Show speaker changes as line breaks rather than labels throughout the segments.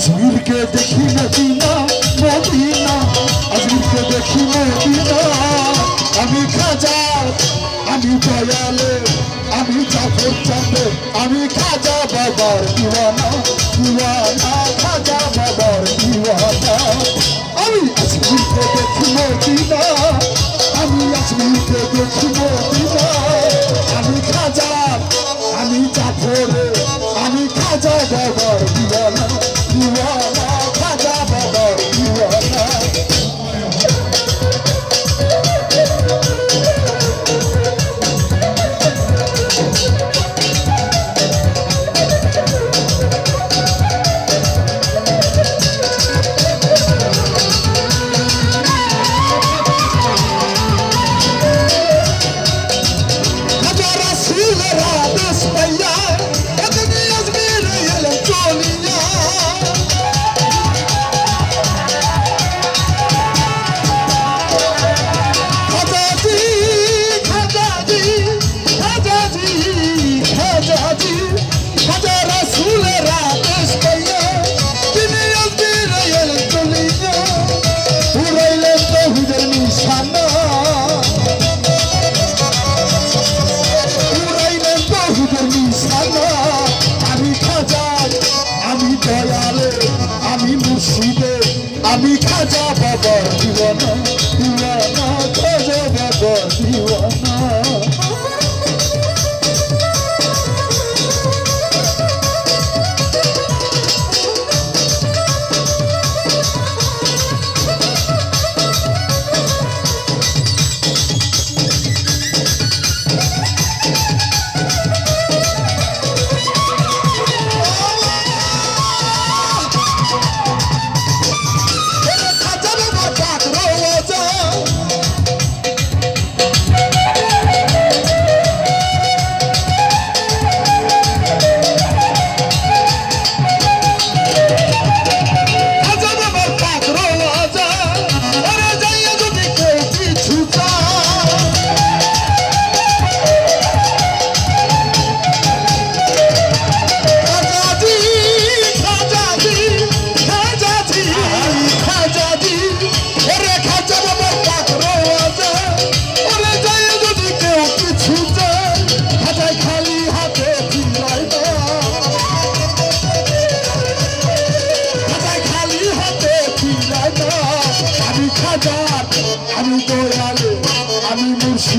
আজমিরকে দেখি Medina Medina, আজমিরকে দেখি Medina. আমি খাজা, আমি দয়ালে, আমি জাফর চাঁদে। আমি খাজা বাবার দিওয়ানা দিওয়ানা, খাজা বাবার দিওয়ানা। আমি আজমিরকে দেখি মদিনা, আমি আজমিরকে দেখি মদিনা। আমি খাজা, আমি জাফরে আমি খাজা বাবার দিওয়ানা। দিওয়ানা খাজা বাবার দিওয়ানা দিওয়ানা খাজা বাবার দিওয়ানা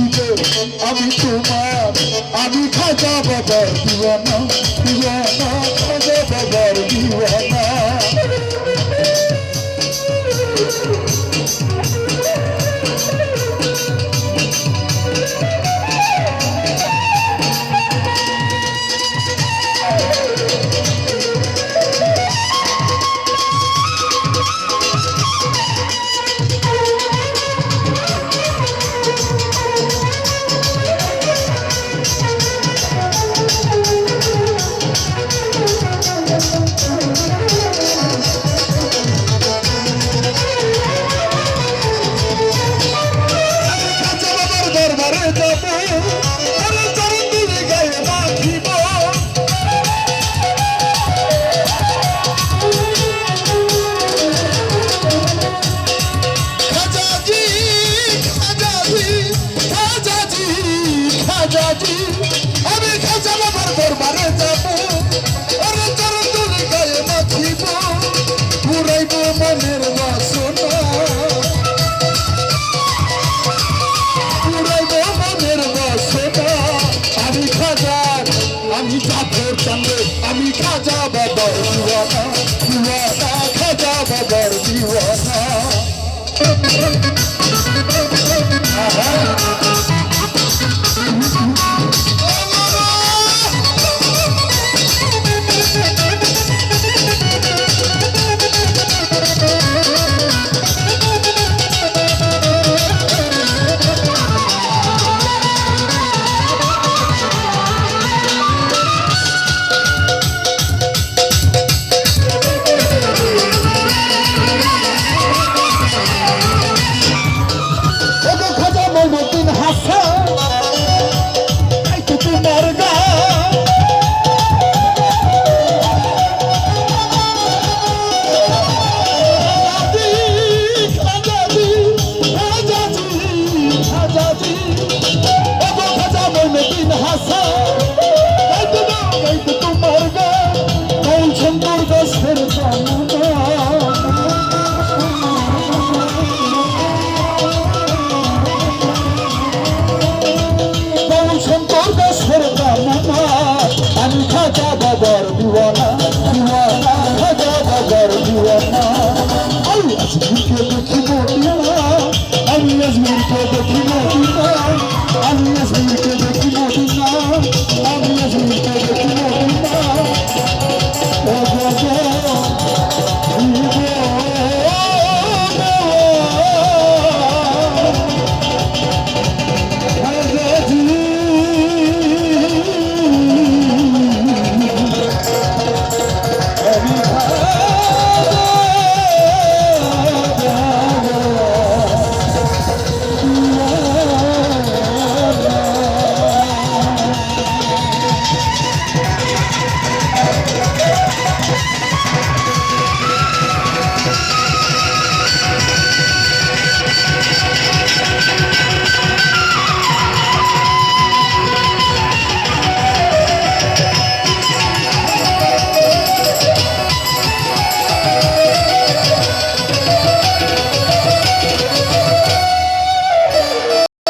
মুর্শিদে আমি তোমার আমি খাজা বাবার দিওয়ানা দিওয়ানা। ভোট টানলে আমি খাজা বাবার দিওয়ানা দিওয়ানা খাজা বাবার দিওয়ানা